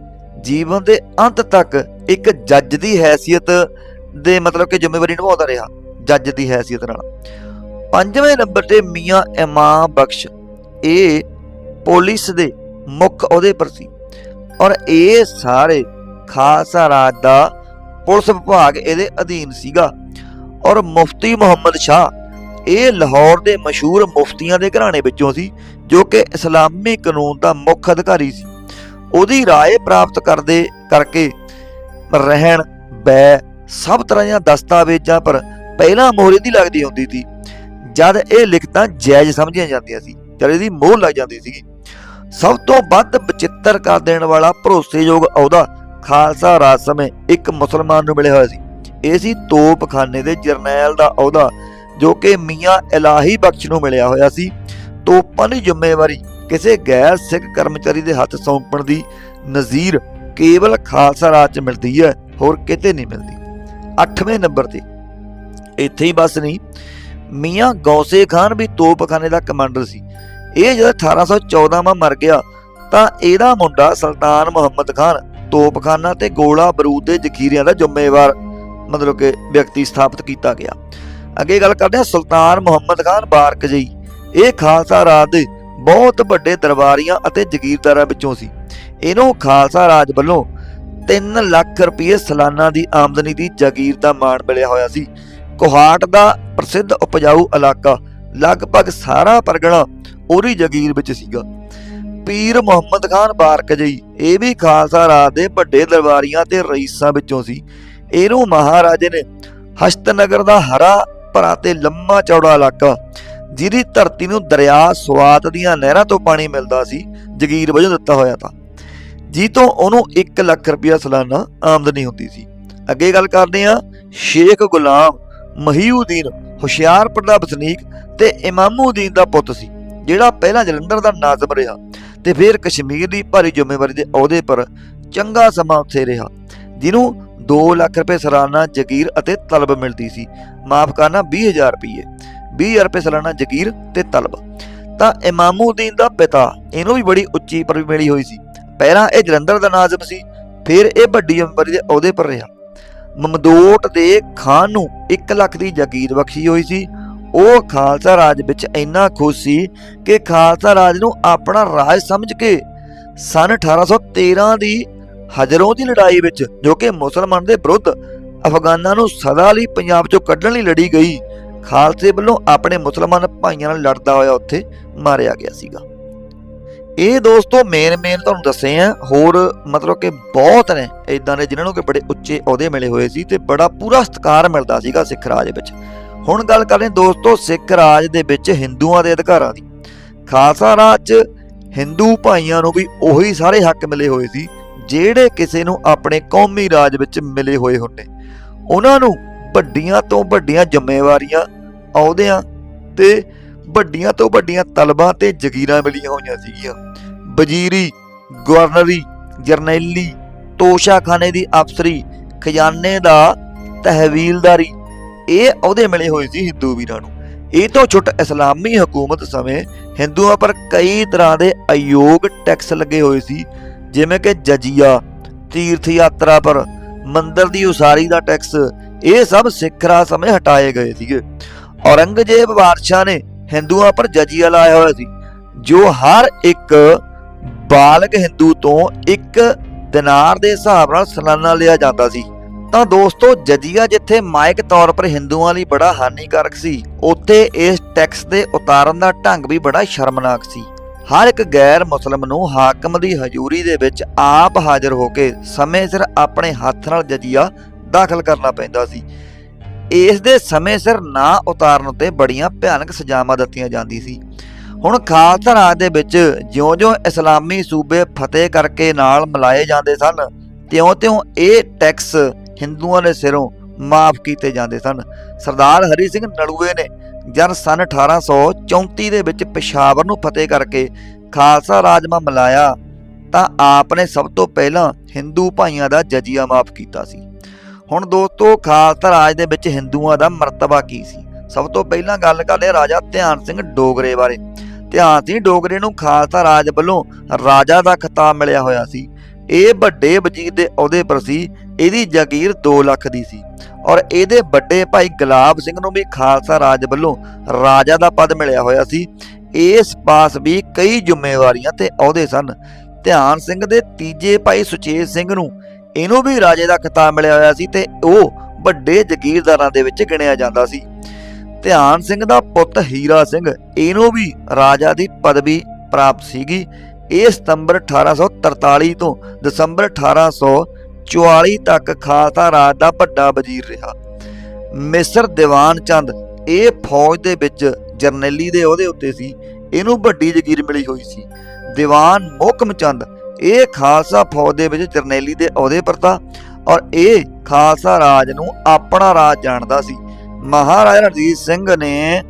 ਜੀਵਨ ਦੇ ਅੰਤ ਤੱਕ ਇੱਕ ਜੱਜ ਦੀ ਹੈਸੀਅਤ ਦੇ ਮਤਲਬ ਕਿ ਜ਼ਿੰਮੇਵਾਰੀ ਨਿਭਾਉਂਦਾ ਰਿਹਾ, ਜੱਜ ਦੀ ਹੈਸੀਅਤ ਨਾਲ। ਪੰਜਵੇਂ ਨੰਬਰ ਤੇ ਮੀਆਂ ਇਮਾਮ ਬਖਸ਼, ਇਹ ਪੁਲਿਸ ਦੇ ਮੁੱਖ ਅਹੁਦੇ ਪਰ ਸੀ। ਔਰ ਇਹ ਸਾਰੇ ਖਾਲਸਾ ਰਾਜ ਦਾ ਪੁਲਿਸ ਵਿਭਾਗ ਇਹਦੇ ਅਧੀਨ ਸੀਗਾ। ਔਰ ਮੁਫਤੀ ਮੁਹੰਮਦ ਸ਼ਾਹ, ਇਹ ਲਾਹੌਰ ਦੇ ਮਸ਼ਹੂਰ ਮੁਫਤੀਆਂ ਦੇ ਘਰਾਣੇ ਵਿੱਚੋਂ ਸੀ, ਜੋ ਕਿ ਇਸਲਾਮੀ ਕਾਨੂੰਨ ਦਾ ਮੁੱਖ ਅਧਿਕਾਰੀ ਸੀ। ਉਹਦੀ ਰਾਏ ਪ੍ਰਾਪਤ ਕਰਦੇ ਕਰਕੇ ਰਹਿਣ, ਬੈ ਸਭ ਤਰ੍ਹਾਂ ਦੀਆਂ ਦਸਤਾਵੇਜ਼ਾਂ ਪਰ ਪਹਿਲਾਂ ਮੋਹਰ ਇਹਦੀ ਲੱਗਦੀ ਹੁੰਦੀ ਸੀ। ਜਦ ਇਹ ਲਿਖਤਾਂ ਜਾਇਜ਼ ਸਮਝੀਆਂ ਜਾਂਦੀਆਂ ਸੀ, ਜਦ ਇਹਦੀ ਮੋਹਰ ਲੱਗ ਜਾਂਦੀ ਸੀ ਸਭ ਤੋਂ ਵੱਧ ਬਚਿੱਤਰ ਕਰ ਦੇਣ ਵਾਲਾ ਭਰੋਸੇਯੋਗ ਅਹੁਦਾ ਖਾਲਸਾ ਰਾਜ ਸਮੇਂ ਇੱਕ ਮੁਸਲਮਾਨ ਨੂੰ ਮਿਲਿਆ ਹੋਇਆ ਸੀ। ਇਹ ਸੀ ਤੋਪਖਾਨੇ ਦੇ ਜਰਨੈਲ ਦਾ ਅਹੁਦਾ, ਜੋ ਕਿ ਮੀਆਂ ਇਲਾਹੀ ਬਖਸ਼ ਨੂੰ ਮਿਲਿਆ ਹੋਇਆ ਸੀ। ਤੋਪਾਂ ਦੀ ਜ਼ਿੰਮੇਵਾਰੀ ਕਿਸੇ ਗੈਰ ਸਿੱਖ ਕਰਮਚਾਰੀ ਦੇ ਹੱਥ ਸੌਂਪਣ ਦੀ ਨਜ਼ੀਰ ਕੇਵਲ ਖਾਲਸਾ ਰਾਜ 'ਚ ਮਿਲਦੀ ਹੈ, ਹੋਰ ਕਿਤੇ ਨਹੀਂ ਮਿਲਦੀ। 8ਵੇਂ ਨੰਬਰ ਤੇ, ਇੱਥੇ ਹੀ ਬਸ ਨਹੀਂ, ਮੀਆਂ ਗੌਸੇ ਖਾਨ ਵੀ ਤੋਪਖਾਨੇ ਦਾ ਕਮਾਂਡਰ ਸੀ। ਇਹ ਜਦ 1814 ਮਾ ਮਰ ਗਿਆ, ਤਾਂ ਇਹਦਾ ਮੁੰਡਾ ਸੁਲਤਾਨ ਮੁਹੰਮਦ ਖਾਨ ਤੋਪਖਾਨਾ ਤੇ ਗੋਲਾ ਬਰੂਦ ਦੇ ਜ਼ਖੀਰਿਆਂ ਦਾ ਜ਼ਿੰਮੇਵਾਰ, ਮਤਲਬ ਕਿ ਵਿਅਕਤੀ ਸਥਾਪਿਤ ਕੀਤਾ ਗਿਆ। ਅੱਗੇ ਗੱਲ ਕਰਦੇ ਹਾਂ, ਸੁਲਤਾਨ ਮੁਹੰਮਦ ਖਾਨ ਬਾਰਕਜਈ। ਇਹ ਖਾਲਸਾ ਰਾਜ ਦੇ ਬਹੁਤ ਵੱਡੇ ਦਰਬਾਰੀਆਂ ਅਤੇ ਜ਼ਗੀਰਦਾਰਾਂ ਵਿੱਚੋਂ ਸੀ। ਇਹਨੂੰ ਖਾਲਸਾ ਰਾਜ ਵੱਲੋਂ 3 ਲੱਖ ਰੁਪਏ ਸਾਲਾਨਾ ਦੀ ਆਮਦਨੀ ਦੀ ਜ਼ਗੀਰ ਦਾ ਮਾਣ ਮਿਲਿਆ ਹੋਇਆ ਸੀ। ਕੋਹਾਟ ਦਾ ਪ੍ਰਸਿੱਧ ਉਪਜਾਊ ਇਲਾਕਾ ਲਗਭਗ ਸਾਰਾ ਪਰਗਣਾ ਉਹਦੀ ਜ਼ਗੀਰ ਵਿੱਚ ਸੀਗਾ। ਪੀਰ ਮੁਹੰਮਦ ਖਾਨ ਬਾਰਕਜਈ ਇਹ ਵੀ ਖਾਲਸਾ ਰਾਜ ਦੇ ਵੱਡੇ ਦਰਬਾਰੀਆਂ ਤੇ ਰਈਸਾਂ ਵਿੱਚੋਂ ਸੀ। ਇਹਨੂੰ ਮਹਾਰਾਜੇ ਨੇ ਹਸ਼ਤਨਗਰ ਦਾ ਹਰਾ ਭਰਾ ਤੇ ਲੰਮਾ ਚੌੜਾ ਇਲਾਕਾ ਜਿਹਦੀ ਧਰਤੀ ਨੂੰ ਦਰਿਆ, ਸਵਾਤ ਦੀਆਂ ਨਹਿਰਾਂ ਤੋਂ ਪਾਣੀ ਮਿਲਦਾ ਸੀ, ਜ਼ਗੀਰ ਵਜੋਂ ਦਿੱਤਾ ਹੋਇਆ ਤਾਂ। ਜੀ ਤੋਂ ਉਹਨੂੰ 1 ਲੱਖ ਰੁਪਇਆ ਸਾਲਾਨਾ ਆਮਦਨੀ ਹੁੰਦੀ ਸੀ। ਅੱਗੇ ਗੱਲ ਕਰਦੇ ਹਾਂ, ਸ਼ੇਖ ਗੁਲਾਮ ਮਹੀਉਦੀਨ ਹੁਸ਼ਿਆਰਪੁਰ ਦਾ ਵਸਨੀਕ ਤੇ ਇਮਾਮੂਦੀਨ ਦਾ ਪੁੱਤ ਸੀ, ਜਿਹੜਾ ਪਹਿਲਾਂ ਜਲੰਧਰ ਦਾ ਨਾਜ਼ਮ ਰਿਹਾ ਤੇ ਫਿਰ ਕਸ਼ਮੀਰ ਦੀ ਭਾਰੀ ਜ਼ਿੰਮੇਵਾਰੀ ਦੇ ਅਹੁਦੇ ਪਰ ਚੰਗਾ ਸਮਾਂ ਉੱਥੇ ਰਿਹਾ, ਜਿਹਨੂੰ 2 ਲੱਖ ਰੁਪਏ ਸਾਲਾਨਾ ਜ਼ਗੀਰ ਅਤੇ ਤਲਬ ਮਿਲਦੀ ਸੀ। ਮਾਫ ਕਰਨਾ 20000 ਰੁਪਏ 20000 ਰੁਪਏ ਸਾਲਾਨਾ ਜ਼ਗੀਰ ਤੇ ਤਲਬ। ਤਾਂ ਇਮਾਮੂਦੀਨ ਦਾ ਪਿਤਾ ਇਹਨੂੰ ਵੀ ਬੜੀ ਉੱਚੀ ਪਦਵੀ ਮਿਲੀ ਹੋਈ ਸੀ। ਪਹਿਲਾਂ ਇਹ ਜਲੰਧਰ ਦਾ ਨਾਜ਼ਮ ਸੀ, ਫਿਰ ਇਹ ਵੱਡੀ ਜ਼ਿੰਮੇਵਾਰੀ ਦੇ ਅਹੁਦੇ ਪਰ ਰਿਹਾ। ਮਮਦੋਟ ਦੇ ਖਾਨ ਨੂੰ 1 ਲੱਖ ਦੀ ਜ਼ਗੀਰ ਬਖਸ਼ੀ ਹੋਈ ਸੀ। ਉਹ ਖਾਲਸਾ ਰਾਜ ਵਿੱਚ ਇੰਨਾ ਖੁਸ਼ ਸੀ ਕਿ ਖਾਲਸਾ ਰਾਜ ਨੂੰ ਆਪਣਾ ਰਾਜ ਸਮਝ ਕੇ ਸਨ 1813 ਦੀ ਹਜਰੋਂ ਦੀ ਲੜਾਈ ਵਿੱਚ ਜੋ ਕਿ ਮੁਸਲਮਾਨ ਦੇ ਵਿਰੁੱਧ ਅਫਗਾਨਾਂ ਨੂੰ ਸਦਾ ਲਈ ਪੰਜਾਬ ਚੋਂ ਕੱਢਣ ਲਈ ਲੜੀ ਗਈ। ਖਾਲਸੇ ਵੱਲੋਂ ਆਪਣੇ ਮੁਸਲਮਾਨ ਭਾਈਆਂ ਨਾਲ ਲੜਦਾ ਹੋਇਆ ਉੱਥੇ ਮਾਰਿਆ ਗਿਆ ਸੀਗਾ। ਇਹ ਦੋਸਤੋ ਮੇਨ ਮੇਨ ਤੁਹਾਨੂੰ ਦੱਸੇ ਆ, ਹੋਰ ਮਤਲਬ ਕਿ ਬਹੁਤ ਨੇ ਇਦਾਂ ਦੇ ਜਿਨ੍ਹਾਂ ਨੂੰ ਕਿ ਬੜੇ ਉੱਚੇ ਅਹੁਦੇ ਮਿਲੇ ਹੋਏ ਸੀ ਤੇ ਬੜਾ ਪੂਰਾ ਸਤਿਕਾਰ ਮਿਲਦਾ ਸੀਗਾ ਸਿੱਖ ਰਾਜ ਵਿੱਚ। ਹੁਣ ਗੱਲ ਕਰਦੇ ਦੋਸਤੋ ਸਿੱਖ ਰਾਜ ਦੇ ਵਿੱਚ ਹਿੰਦੂਆਂ ਦੇ ਅਧਿਕਾਰਾਂ ਦੀ। ਖਾਲਸਾ ਰਾਜ 'ਚ ਹਿੰਦੂ ਭਾਈਆਂ ਨੂੰ ਵੀ ਉਹੀ ਸਾਰੇ ਹੱਕ ਮਿਲੇ ਹੋਏ ਸੀ, ਜਿਹੜੇ ਕਿਸੇ ਨੂੰ ਆਪਣੇ ਕੌਮੀ ਰਾਜ ਵਿੱਚ ਮਿਲੇ ਹੋਏ ਹੁੰਦੇ। ਉਹਨਾਂ ਨੂੰ ਵੱਡੀਆਂ ਤੋਂ ਵੱਡੀਆਂ ਜ਼ਿੰਮੇਵਾਰੀਆਂ ਅਹੁਦਿਆਂ ਤੇ ਵੱਡੀਆਂ ਤੋਂ ਵੱਡੀਆਂ ਤਲਬਾਂ ਤੇ ਜ਼ਗੀਰਾਂ ਮਿਲੀਆਂ ਹੋਈਆਂ ਸੀਗੀਆਂ। ਵਜ਼ੀਰੀ, ਗਵਰਨਰੀ, ਜਰਨੈਲੀ, ਤੋਸ਼ਾਖਾਨੇ ਦੀ ਅਫਸਰੀ, ਖਜ਼ਾਨੇ ਦਾ ਤਹਿਵੀਲਦਾਰੀ, ਇਹ ਅਹੁਦੇ ਮਿਲੇ ਹੋਏ ਸੀ ਹਿੰਦੂ ਵੀਰਾਂ ਨੂੰ। ਇਹ ਤੋਂ ਛੁੱਟ ਇਸਲਾਮੀ ਹਕੂਮਤ ਸਮੇਂ ਹਿੰਦੂਆਂ ਪਰ ਕਈ ਤਰ੍ਹਾਂ ਦੇ ਅਯੋਗ ਟੈਕਸ ਲੱਗੇ ਹੋਏ ਸੀ, ਜਿਵੇਂ ਕਿ ਜਜੀਆ, ਤੀਰਥ ਯਾਤਰਾ ਪਰ ਮੰਦਰ ਦੀ ਉਸਾਰੀ ਦਾ ਟੈਕਸ ਇਹ ਸਭ ਸਿੱਖ ਰਾਜ ਸਮੇਂ ਹਟਾਏ ਗਏ ਸੀਗੇ। ਔਰੰਗਜ਼ੇਬ ਬਾਦਸ਼ਾਹ ਨੇ ਹਿੰਦੂਆਂ ਪਰ ਜਜੀਆ ਲਾਇਆ ਹੋਇਆ ਸੀ। ਜੋ ਹਰ ਇੱਕ ਬਾਲਗ ਹਿੰਦੂ ਤੋਂ ਇੱਕ ਦਿਨਾਰ ਦੇ ਹਿਸਾਬ ਨਾਲ ਸਾਲਾਨਾ ਲਿਆ ਜਾਂਦਾ ਸੀ। ਤਾਂ ਦੋਸਤੋ, ਜਜੀਆ ਜਿੱਥੇ ਮਾਇਕ ਤੌਰ ਪਰ ਹਿੰਦੂਆਂ ਲਈ ਬੜਾ ਹਾਨੀਕਾਰਕ ਸੀ, ਉੱਥੇ ਇਸ ਟੈਕਸ ਦੇ ਉਤਾਰਨ ਦਾ ਢੰਗ ਵੀ ਬੜਾ ਸ਼ਰਮਨਾਕ ਸੀ। ਹਰ ਇੱਕ ਗੈਰ ਮੁਸਲਮ ਨੂੰ ਹਾਕਮ ਦੀ ਹਜ਼ੂਰੀ ਦੇ ਵਿੱਚ ਆਪ ਹਾਜ਼ਰ ਹੋ ਕੇ ਸਮੇਂ ਸਿਰ ਆਪਣੇ ਹੱਥ ਨਾਲ ਜਜੀਆ ਦਾਖਲ ਕਰਨਾ ਪੈਂਦਾ ਸੀ। ਇਸ ਦੇ ਸਮੇਂ ਸਿਰ ਨਾ ਉਤਾਰਨ ਉੱਤੇ ਬੜੀਆਂ ਭਿਆਨਕ ਸਜ਼ਾਵਾਂ ਦਿੱਤੀਆਂ ਜਾਂਦੀ ਸੀ। ਹੁਣ ਖਾਲਸਾ ਰਾਜ ਦੇ ਵਿੱਚ ਜਿਉਂ-ਜਿਉਂ ਇਸਲਾਮੀ ਸੂਬੇ ਫਤਿਹ ਕਰਕੇ ਨਾਲ ਮਿਲਾਏ ਜਾਂਦੇ ਸਨ, ਤਿਉਂ-ਤਿਉਂ ਇਹ ਟੈਕਸ ਹਿੰਦੂਆਂ ਦੇ ਸਿਰੋਂ ਮਾਫ ਕੀਤੇ ਜਾਂਦੇ ਸਨ। ਸਰਦਾਰ ਹਰੀ ਸਿੰਘ ਨਲੂਏ ਨੇ ਜਦ ਸਨ 1834 ਦੇ ਵਿੱਚ ਪਿਸ਼ਾਵਰ ਨੂੰ ਫਤਿਹ ਕਰਕੇ ਖਾਲਸਾ ਰਾਜਮਾ ਮਿਲਾਇਆ ਤਾਂ ਆਪ ਨੇ ਸਭ ਤੋਂ ਪਹਿਲਾਂ ਹਿੰਦੂ ਭਾਈਆਂ ਦਾ ਜਜੀਆ ਮਾਫ ਕੀਤਾ ਸੀ। ਹੁਣ ਦੋਸਤੋ, ਖਾਲਸਾ ਰਾਜ ਦੇ ਵਿੱਚ ਹਿੰਦੂਆਂ ਦਾ ਮਰਤਬਾ ਕੀ ਸੀ? ਸਭ ਤੋਂ ਪਹਿਲਾਂ ਗੱਲ ਕਰਦੇ ਹਾਂ ਰਾਜਾ ਧਿਆਨ ਸਿੰਘ ਡੋਗਰੇ ਬਾਰੇ। ਧਿਆਨ ਸਿੰਘ ਡੋਗਰੇ ਨੂੰ ਖਾਲਸਾ ਰਾਜ ਵੱਲੋਂ ਰਾਜਾ ਦਾ ਖਿਤਾਬ ਮਿਲਿਆ ਹੋਇਆ ਸੀ। ਇਹ ਵੱਡੇ ਵਜ਼ੀਰ ਦੇ ਅਹੁਦੇ ਪਰ ਸੀ, ਇਹਦੀ ਜਾਗੀਰ 2 ਲੱਖ ਦੀ ਸੀ। ਔਰ ਇਹਦੇ ਵੱਡੇ ਭਾਈ ਗੁਲਾਬ ਸਿੰਘ ਨੂੰ ਵੀ ਖਾਲਸਾ ਰਾਜ ਵੱਲੋਂ ਰਾਜਾ ਦਾ ਪਦ ਮਿਲਿਆ ਹੋਇਆ ਸੀ। ਇਸ ਪਾਸ ਵੀ ਕਈ ਜ਼ਿੰਮੇਵਾਰੀਆਂ ਤੇ ਅਹੁਦੇ ਸਨ। ਧਿਆਨ ਸਿੰਘ ਦੇ ਤੀਜੇ ਭਾਈ ਸੁਚੇਤ ਸਿੰਘ ਨੂੰ ਇਹਨੂੰ ਵੀ ਰਾਜੇ ਦਾ ਖਿਤਾਬ ਮਿਲਿਆ ਹੋਇਆ ਸੀ ਤੇ ਉਹ ਵੱਡੇ ਜ਼ਗੀਰਦਾਰਾਂ ਦੇ ਵਿੱਚ ਗਿਣਿਆ ਜਾਂਦਾ ਸੀ। ਧਿਆਨ ਸਿੰਘ ਦਾ ਪੁੱਤ ਹੀਰਾ ਸਿੰਘ, ਇਹਨੂੰ ਵੀ ਰਾਜਾ ਦੀ ਪਦਵੀ ਪ੍ਰਾਪਤ ਸੀਗੀ। ਇਹ ਸਤੰਬਰ 1843 ਤੋਂ ਦਸੰਬਰ 1844 ਤੱਕ ਖਾਲਸਾ ਰਾਜ ਦਾ ਵੱਡਾ ਵਜ਼ੀਰ ਰਿਹਾ। ਮਿਸਰ ਦੀਵਾਨ ਚੰਦ, ਇਹ ਫੌਜ ਦੇ ਵਿੱਚ ਜਰਨੈਲੀ ਦੇ ਉਹਦੇ ਉੱਤੇ ਸੀ। ਇਹਨੂੰ ਵੱਡੀ ਜ਼ਗੀਰ ਮਿਲੀ ਹੋਈ ਸੀ। ਦੀਵਾਨ ਮੋਹਕਮ ਚੰਦ ਇਹ ਖਾਲਸਾ ਫੌਜ ਦੇ ਵਿੱਚ ਜਰਨੈਲੀ ਦੇ ਅਹੁਦੇ ਪਰ ਤਾ ਔਰ ਇਹ ਖਾਲਸਾ ਰਾਜ ਨੂੰ ਆਪਣਾ ਰਾਜ ਜਾਣਦਾ ਸੀ। ਮਹਾਰਾਜਾ ਰਣਜੀਤ ਸਿੰਘ ਨੇ